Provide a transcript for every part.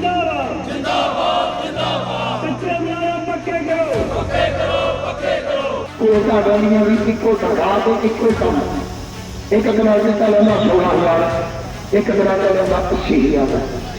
ਜਿੰਦਾਬਾਦ ਜਿੰਦਾਬਾਦ ਜਿੰਦਾਬਾਦ ਕੱਚੇ ਬਣਾਇਆ ਪੱਕੇ ਕਰੋ ਪੱਕੇ ਕਰੋ ਪੱਕੇ ਕਰੋ ਉਹ ਸਾਡਾ ਵੀ ਇੱਕੋ ਦਵਾ ਤੇ ਇੱਕੋ ਕੰਮ ਇੱਕ ਦਿਨਾਂ ਚ ਲੈਣਾ 16000 ਇੱਕ ਦਿਨਾਂ ਚ ਲੈਣਾ 80000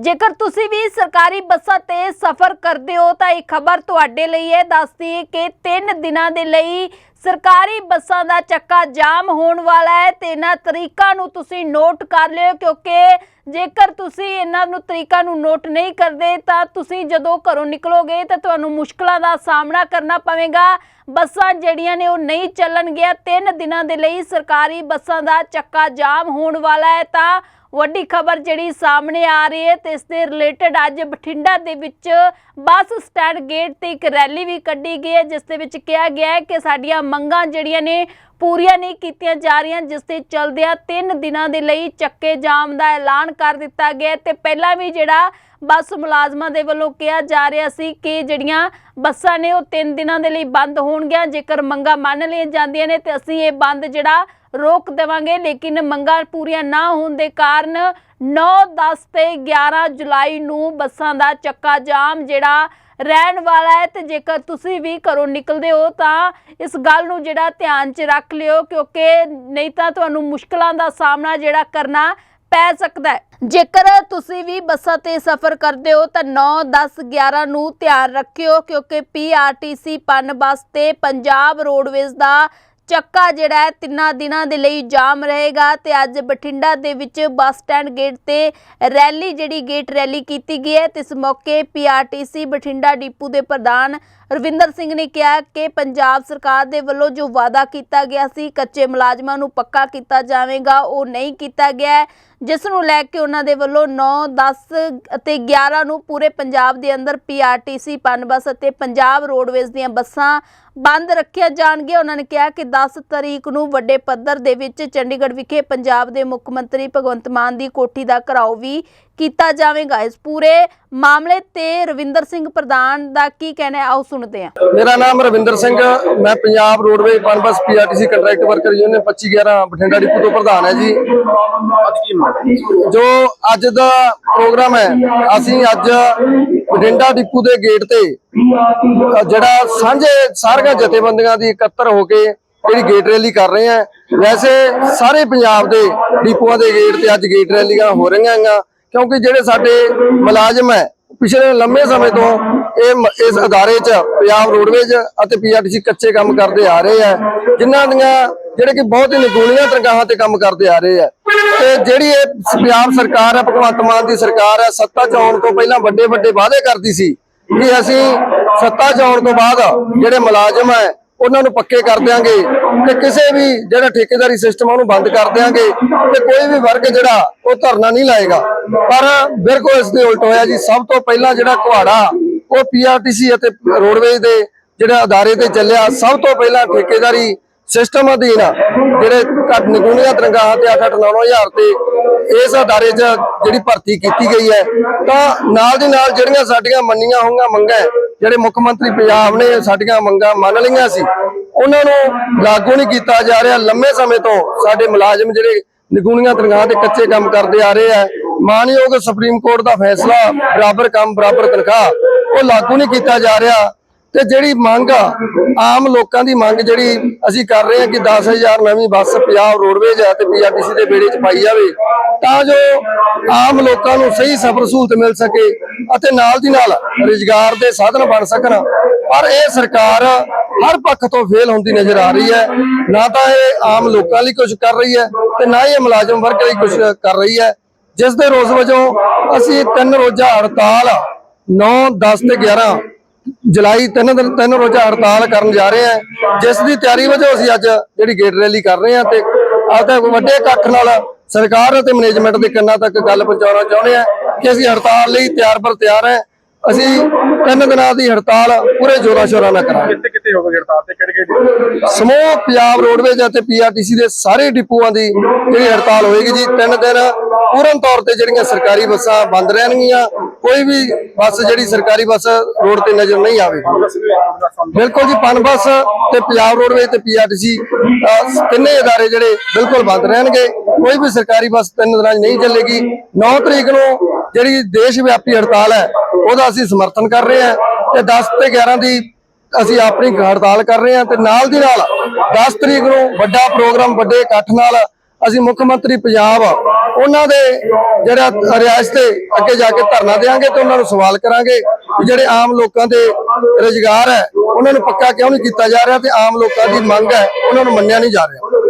ਜੇਕਰ ਤੁਸੀਂ ਵੀ ਸਰਕਾਰੀ ਬੱਸਾਂ ਤੇ ਸਫ਼ਰ ਕਰਦੇ ਹੋ ਤਾਂ ਇਹ ਖਬਰ ਤੁਹਾਡੇ ਲਈ ਹੈ ਦੱਸਦੀ ਹੈ ਕਿ 3 ਦਿਨਾਂ ਦੇ ਲਈ ਸਰਕਾਰੀ ਬੱਸਾਂ ਦਾ ਚੱਕਾ ਜਾਮ ਹੋਣ ਵਾਲਾ ਹੈ ਤੇ ਇਹਨਾਂ ਤਰੀਕਾਂ ਨੂੰ ਤੁਸੀਂ ਨੋਟ ਕਰ ਲਿਓ ਕਿਉਂਕਿ ਜੇਕਰ ਤੁਸੀਂ ਇਹਨਾਂ ਨੂੰ ਤਰੀਕਾਂ ਨੂੰ ਨੋਟ ਨਹੀਂ ਕਰਦੇ, ਤਾਂ ਤੁਸੀਂ ਜਦੋਂ ਘਰੋਂ ਨਿਕਲੋਗੇ ਤਾਂ ਤੁਹਾਨੂੰ ਮੁਸ਼ਕਲਾਂ ਦਾ ਸਾਹਮਣਾ ਕਰਨਾ ਪਵੇਗਾ। ਬੱਸਾਂ ਜਿਹੜੀਆਂ ਨੇ ਉਹ ਨਹੀਂ ਚੱਲਣਗੀਆਂ। 3 ਦਿਨਾਂ ਦੇ ਲਈ ਸਰਕਾਰੀ ਬੱਸਾਂ ਦਾ ਚੱਕਾ ਜਾਮ ਹੋਣ ਵਾਲਾ ਹੈ। ਤਾਂ ਵੱਡੀ ਖਬਰ ਜਿਹੜੀ ਸਾਹਮਣੇ ਆ ਰਹੀ ਹੈ, ਤੇ ਇਸ ਦੇ ਰਿਲੇਟਡ ਅੱਜ ਬਠਿੰਡਾ ਦੇ ਵਿੱਚ ਬੱਸ ਸਟੈਂਡ ਗੇਟ ਤੇ ਇੱਕ ਰੈਲੀ ਵੀ ਕੱਢੀ ਗਈ ਹੈ, ਜਿਸ ਦੇ ਵਿੱਚ ਕਿਹਾ ਗਿਆ ਹੈ ਕਿ ਸਾਡੀਆਂ ਮੰਗਾਂ ਜਿਹੜੀਆਂ ਨੇ ਪੂਰੀਆਂ ਨਹੀਂ ਕੀਤੀਆਂ ਜਾ ਰਹੀਆਂ, ਜਿਸ ਦੇ ਚਲਦਿਆਂ 3 ਦਿਨਾਂ ਦੇ ਲਈ ਚੱਕੇ ਜਾਮ ਦਾ ਐਲਾਨ ਕਰ ਦਿੱਤਾ ਗਿਆ ਹੈ। ਤੇ ਪਹਿਲਾਂ ਵੀ ਜਿਹੜਾ ਬੱਸ ਮੁਲਾਜ਼ਮਾਂ ਦੇ ਵੱਲੋਂ ਕਿਹਾ ਜਾ ਰਿਹਾ ਸੀ ਕਿ ਜਿਹੜੀਆਂ ਬੱਸਾਂ ਨੇ ਉਹ 3 ਦਿਨਾਂ ਦੇ ਲਈ ਬੰਦ ਹੋਣਗੀਆਂ, ਜੇਕਰ ਮੰਗਾਂ ਮੰਨ ਲਈਆਂ ਜਾਂਦੀਆਂ ਨੇ, ਤੇ ਅਸੀਂ ਇਹ ਬੰਦ ਜਿਹੜਾ ਰੋਕ ਦੇਵਾਂਗੇ। ਲੇਕਿਨ ਮੰਗਾਂ ਪੂਰੀਆਂ ਨਾ ਹੋਣ ਦੇ ਕਾਰਨ 9 10 ਤੇ 11 ਜੁਲਾਈ ਨੂੰ ਬੱਸਾਂ ਦਾ ਚੱਕਾ ਜਾਮ ਜਿਹੜਾ ਰਹਿਣ ਵਾਲਾ ਹੈ ਤੇ ਜੇਕਰ ਤੁਸੀਂ ਵੀ ਘਰੋਂ ਨਿਕਲਦੇ ਹੋ ਤਾਂ ਇਸ ਗੱਲ ਨੂੰ ਜਿਹੜਾ ਧਿਆਨ 'ਚ ਰੱਖ ਲਿਓ ਕਿਉਂਕਿ ਨਹੀਂ ਤਾਂ ਤੁਹਾਨੂੰ ਮੁਸ਼ਕਲਾਂ ਦਾ ਸਾਹਮਣਾ ਜਿਹੜਾ ਕਰਨਾ ਪੈ ਸਕਦਾ ਹੈ। ਜੇਕਰ ਤੁਸੀਂ ਵੀ ਬੱਸਾਂ ਤੇ ਸਫ਼ਰ ਕਰਦੇ ਹੋ ਤਾਂ 9 10 11 ਨੂੰ ਧਿਆਨ ਰੱਖਿਓ ਕਿਉਂਕਿ ਪੀਆਰਟੀਸੀ ਪਨ ਬੱਸ ਤੇ ਪੰਜਾਬ ਰੋਡਵੇਜ਼ ਦਾ ਚੱਕਾ ਜਿਹੜਾ ਹੈ ਤਿੰਨਾਂ ਦਿਨਾਂ ਦੇ ਲਈ ਜਾਮ ਰਹੇਗਾ ਤੇ ਅੱਜ ਬਠਿੰਡਾ ਦੇ ਵਿੱਚ ਬੱਸ ਸਟੈਂਡ ਗੇਟ ਤੇ ਰੈਲੀ ਜਿਹੜੀ ਗੇਟ ਰੈਲੀ ਕੀਤੀ ਗਈ ਹੈ ਤੇ ਇਸ ਮੌਕੇ ਪੀਆਰਟੀਸੀ ਬਠਿੰਡਾ ਡਿਪੂ ਦੇ ਪ੍ਰਧਾਨ ਰਵਿੰਦਰ ਸਿੰਘ ਨੇ ਕਿਹਾ ਕਿ ਪੰਜਾਬ ਸਰਕਾਰ ਦੇ ਵੱਲੋਂ ਜੋ ਵਾਅਦਾ ਕੀਤਾ ਗਿਆ ਸੀ ਕੱਚੇ ਮੁਲਾਜ਼ਮਾਂ ਨੂੰ ਪੱਕਾ ਕੀਤਾ ਜਾਵੇਗਾ, ਉਹ ਨਹੀਂ ਕੀਤਾ ਗਿਆ ਜਿਸ ਨੂੰ ਲੈ ਕੇ ਉਹਨਾਂ ਦੇ ਵੱਲੋਂ 9 10 ਅਤੇ 11 ਨੂੰ ਪੂਰੇ ਪੰਜਾਬ ਦੇ ਅੰਦਰ ਪੀਆਰਟੀਸੀ ਪਨਬਸ ਅਤੇ ਪੰਜਾਬ ਰੋਡਵੇਜ਼ ਦੀਆਂ ਬੱਸਾਂ ਬੰਦ ਰੱਖੀਆਂ ਜਾਣਗੀਆਂ। ਉਹਨਾਂ ਨੇ ਕਿਹਾ ਕਿ 10 ਤਰੀਕ ਨੂੰ ਵੱਡੇ ਪੱਧਰ ਦੇ ਵਿੱਚ ਚੰਡੀਗੜ੍ਹ ਵਿਖੇ ਪੰਜਾਬ ਦੇ ਮੁੱਖ ਮੰਤਰੀ ਭਗਵੰਤ ਮਾਨ ਦੀ ਕੋਠੀ ਦਾ ਘਰਾਓ ਵੀ ਕੀਤਾ ਜਾਵੇਗਾ। ਇਸ ਪੂਰੇ ਮਾਮਲੇ ਤੇ ਰਵਿੰਦਰ ਸਿੰਘ ਪ੍ਰਧਾਨ ਦਾ ਕੀ ਕਹਿਣਾ ਹੈ? ਆਓ ਸੁਣਦੇ ਹਾਂ। ਮੇਰਾ ਨਾਮ ਰਵਿੰਦਰ ਸਿੰਘ ਮੈਂ Punjab roadways Punbus PRTC contract worker union 2511 Bathinda depot ਤੋਂ ਪ੍ਰਧਾਨ ਹੈ ਜੀ। ਜੋ ਅੱਜ ਦਾ ਪ੍ਰੋਗਰਾਮ ਹੈ, ਅਸੀਂ ਅੱਜ ਬਠਿੰਡਾ ਡਿਪੂ ਦੇ ਗੇਟ ਤੇ, ਜਿਹੜਾ ਸਾਂਝੇ ਸਾਰੀਆਂ ਜਥੇਬੰਦੀਆਂ ਦੀ ਇਕੱਤਰ ਹੋ ਕੇ ਜਿਹੜੀ ਗੇਟ ਰੈਲੀ ਕਰ ਰਹੇ ਆ ਵੈਸੇ ਸਾਰੇ ਪੰਜਾਬ ਦੇ ਡਿਪੂਆਂ ਦੇ ਗੇਟ ਤੇ ਅੱਜ ਗੇਟ ਰੈਲੀਆਂ ਹੋ ਰਹੀਆਂ ਹੈਗੀਆਂ, ਕਿਉਂਕਿ ਜਿਹੜੇ ਸਾਡੇ ਮੁਲਾਜ਼ਮ ਹੈ ਪਿਛਲੇ ਲੰਮੇ ਸਮੇਂ ਤੋਂ ਇਹ ਇਸ ਅਦਾਰੇ 'ਚ, ਪੰਜਾਬ ਰੋਡਵੇਜ਼ ਅਤੇ ਪੀਆਰਟੀਸੀ ਕੱਚੇ ਕੰਮ ਕਰਦੇ ਆ ਰਹੇ ਆ। ਜਿਨ੍ਹਾਂ ਦੀਆਂ ਜਿਹੜੇ ਕਿ ਬਹੁਤ ਹੀ ਨਿਗੂਣੀਆਂ ਤਨਖਾਹਾਂ ਤੇ ਕੰਮ ਕਰਦੇ ਆ ਰਹੇ ਆ। ਤੇ ਜਿਹੜੀ ਇਹ ਪੰਜਾਬ ਸਰਕਾਰ ਹੈ ਭਗਵੰਤ ਮਾਨ ਦੀ ਸਰਕਾਰ ਹੈ ਸੱਤਾ 'ਚ ਆਉਣ ਤੋਂ ਪਹਿਲਾਂ ਵੱਡੇ ਵੱਡੇ ਵਾਅਦੇ ਕਰਦੀ ਸੀ ਕਿ ਅਸੀਂ ਸੱਤਾ 'ਚ ਆਉਣ ਤੋਂ ਬਾਅਦ ਜਿਹੜੇ ਮੁਲਾਜ਼ਮ ਹੈ ਉਹਨਾਂ ਨੂੰ ਪੱਕੇ ਕਰ ਦਿਆਂਗੇ ਤੇ ਕਿਸੇ ਵੀ ਜਿਹੜਾ ਠੇਕੇਦਾਰੀ ਸਿਸਟਮ ਉਹਨੂੰ ਬੰਦ ਕਰ ਦਿਆਂਗੇ ਤੇ ਕੋਈ ਵੀ ਵਰਗ ਜਿਹੜਾ ਉਹ ਧਰਨਾ ਨਹੀਂ ਲਾਏਗਾ। ਪਰ ਬਿਲਕੁਲ ਇਸ ਦੇ ਉਲਟ ਹੋਇਆ ਜੀ, ਸਭ ਤੋਂ ਪਹਿਲਾਂ ਜਿਹੜਾ ਕੁਹਾੜਾ, ਉਹ ਪੀਆਰਟੀਸੀ ਅਤੇ ਰੋਡਵੇਜ਼ ਦੇ ਜਿਹੜਾ ਅਦਾਰੇ ਤੇ ਚੱਲਿਆ, ਸਭ ਤੋਂ ਪਹਿਲਾਂ ਠੇਕੇਦਾਰੀ ਸਿਸਟਮ ਅਧੀਨ ਆ, ਜਿਹੜੇ ਘੱਟ ਨਿਗੂਣੀਆਂ ਤਨਖਾਹਾਂ ਤੇ 8 8 9 ਹਜ਼ਾਰ ਤੇ ਇਸ ਅਦਾਰੇ 'ਚ ਜਿਹੜੀ ਭਰਤੀ ਕੀਤੀ ਗਈ ਹੈ, ਤਾਂ ਨਾਲ ਦੀ ਨਾਲ ਜਿਹੜੀਆਂ ਸਾਡੀਆਂ ਮੰਨੀਆਂ ਹੋਈਆਂ ਮੰਗਾਂ ਜਿਹੜੇ ਮੁੱਖ ਮੰਤਰੀ ਪੰਜਾਬ ਨੇ ਸਾਡੀਆਂ ਮੰਗਾਂ ਮੰਨ ਲਈਆਂ ਸੀ, ਉਹਨਾਂ ਨੂੰ ਲਾਗੂ ਨਹੀਂ ਕੀਤਾ ਜਾ ਰਿਹਾ। ਲੰਮੇ ਸਮੇਂ ਤੋਂ ਸਾਡੇ ਮੁਲਾਜ਼ਮ ਜਿਹੜੇ ਨਿਗੂਣੀਆਂ ਤਨਖਾਹ ਤੇ ਕੱਚੇ ਕੰਮ ਕਰਦੇ ਆ ਰਹੇ ਆ, ਮਾਨਯੋਗ ਸੁਪਰੀਮ ਕੋਰਟ ਦਾ ਫੈਸਲਾ, ਬਰਾਬਰ ਕੰਮ, ਬਰਾਬਰ ਤਨਖਾਹ, ਉਹ ਲਾਗੂ ਨਹੀਂ ਕੀਤਾ ਜਾ ਰਿਹਾ। ਤੇ ਜਿਹੜੀ ਮੰਗ ਆ, ਆਮ ਲੋਕਾਂ ਦੀ ਮੰਗ ਜਿਹੜੀ ਅਸੀਂ ਕਰ ਰਹੇ ਹਾਂ ਕਿ 10000 ਨਵੀਂ ਬੱਸ ਪੰਜਾਬ ਰੋਡਵੇਜ਼ ਹੈ ਤੇ ਪੀਆਰਟੀਸੀ ਦੇ ਬੇੜੇ 'ਚ ਪਾਈ ਜਾਵੇ, ਤਾਂ ਜੋ ਆਮ ਲੋਕਾਂ ਨੂੰ ਸਹੀ ਸਫ਼ਰ ਸਹੂਲਤ ਮਿਲ ਸਕੇ ਅਤੇ ਨਾਲ ਦੀ ਨਾਲ ਰੁਜ਼ਗਾਰ ਦੇ ਸਾਧਨ ਬਣ ਸਕਣ। ਪਰ ਇਹ ਸਰਕਾਰ ਹਰ ਪੱਖ ਤੋਂ ਫੇਲ ਹੁੰਦੀ ਨਜ਼ਰ ਆ ਰਹੀ ਹੈ। ਨਾ ਤਾਂ ਇਹ ਆਮ ਲੋਕਾਂ ਲਈ ਕੁਝ ਕਰ ਰਹੀ ਹੈ ਤੇ ਨਾ ਹੀ ਇਹ ਮੁਲਾਜ਼ਮ ਵਰਗ ਲਈ ਕੁਝ ਕਰ ਰਹੀ ਹੈ। ਜਿਸ ਦੇ ਰੋਜ਼ ਵਜੋਂ ਅਸੀਂ ਤਿੰਨ ਰੋਜ਼ਾ ਹੜਤਾਲ 9 10 ਤੇ 11 ਜੁਲਾਈ ਤਿੰਨ ਦਿਨ ਤਿੰਨ ਰੋਜ਼ਾ ਹੜਤਾਲ ਕਰਨ ਜਾ ਰਹੇ ਹਾਂ। ਜਿਸ ਦੀ ਤਿਆਰੀ ਵਜੋਂ ਅਸੀਂ ਅੱਜ ਜਿਹੜੀ ਗੇਟ ਰੈਲੀ ਕਰ ਰਹੇ ਹਾਂ ਤੇ ਆਪਦਾ ਵੱਡੇ ਇਕੱਠ ਨਾਲ ਸਰਕਾਰ ਅਤੇ ਮੈਨੇਜਮੈਂਟ ਦੇ ਕੰਨਾਂ ਤੱਕ ਗੱਲ ਪਹੁੰਚਾਉਣਾ ਚਾਹੁੰਦੇ ਹਾਂ ਕਿ ਅਸੀਂ ਹੜਤਾਲ ਲਈ ਤਿਆਰ ਪਰ ਤਿਆਰ ਹਾਂ। ਅਸੀਂ ਤਿੰਨ ਦਿਨਾਂ ਦੀ ਹੜਤਾਲ ਪੂਰੇ ਜ਼ੋਰਾਂ ਸ਼ੋਰਾਂ ਨਾਲ ਕਰਾਂਗੇ ਕਿੱਥੇ ਕਿੱਥੇ ਹੋਵੇਗੀ ਹੜਤਾਲ ਤੇ ਕਿਹੜੇ ਕਿਹੜੇ ਸਮੂਹ ਪੰਜਾਬ ਰੋਡਵੇਜ ਅਤੇ ਪੀਆਰਟੀਸੀ ਦੇ ਸਾਰੇ ਡਿਪੂਆਂ ਦੀ ਜਿਹੜੀ ਹੜਤਾਲ ਹੋਏਗੀ ਜੀ ਤਿੰਨ ਦਿਨ ਪੂਰਨ ਤੌਰ ਤੇ ਜਿਹੜੀਆਂ ਸਰਕਾਰੀ ਬੱਸਾਂ ਬੰਦ ਰਹਿਣਗੀਆਂ ਕੋਈ ਵੀ ਬੱਸ ਜਿਹੜੀ ਸਰਕਾਰੀ ਬੱਸ ਰੋਡ ਤੇ ਨਜ਼ਰ ਨਹੀਂ ਆਵੇਗੀ ਬਿਲਕੁਲ ਜੀ ਪਨ ਬੱਸ ਤੇ ਪੰਜਾਬ ਰੋਡਵੇਜ ਤੇ ਪੀਆਰਟੀਸੀ ਤਿੰਨੇ ادارے ਜਿਹੜੇ ਬਿਲਕੁਲ ਬੰਦ ਰਹਿਣਗੇ ਕੋਈ ਵੀ ਸਰਕਾਰੀ ਬੱਸ ਤਿੰਨ ਦਿਨਾਂ 'ਚ ਨਹੀਂ ਚੱਲੇਗੀ 9 ਤਰੀਕ ਨੂੰ ਜਿਹੜੀ ਦੇਸ਼ ਵਿਆਪੀ ਹੜਤਾਲ ਹੈ ਉਹਦਾ ਅਸੀਂ ਸਮਰਥਨ ਕਰ ਰਹੇ ਹਾਂ ਤੇ 10 ਤੇ 11 ਦੀ ਅਸੀਂ ਆਪਣੀ ਹੜਤਾਲ ਕਰ ਰਹੇ ਹਾਂ ਤੇ ਨਾਲ ਦੀ ਨਾਲ 10 ਤਰੀਕ ਨੂੰ ਵੱਡਾ ਪ੍ਰੋਗਰਾਮ, ਵੱਡੇ ਇਕੱਠ ਨਾਲ ਅਸੀਂ ਮੁੱਖ ਮੰਤਰੀ ਪੰਜਾਬ, ਉਹਨਾਂ ਦੇ ਜਿਹੜਾ ਰਿਆਸਤ ਤੇ ਅੱਗੇ ਜਾ ਕੇ ਧਰਨਾ ਦੇਵਾਂਗੇ ਤੇ ਉਹਨਾਂ ਨੂੰ ਸਵਾਲ ਕਰਾਂਗੇ ਕਿ ਜਿਹੜੇ ਆਮ ਲੋਕਾਂ ਦੇ ਰੁਜ਼ਗਾਰ ਹੈ, ਉਹਨਾਂ ਨੂੰ ਪੱਕਾ ਕਿਉਂ ਨਹੀਂ ਕੀਤਾ ਜਾ ਰਿਹਾ ਤੇ ਆਮ ਲੋਕਾਂ ਦੀ ਮੰਗ ਹੈ, ਉਹਨਾਂ ਨੂੰ ਮੰਨਿਆ ਨਹੀਂ ਜਾ ਰਿਹਾ।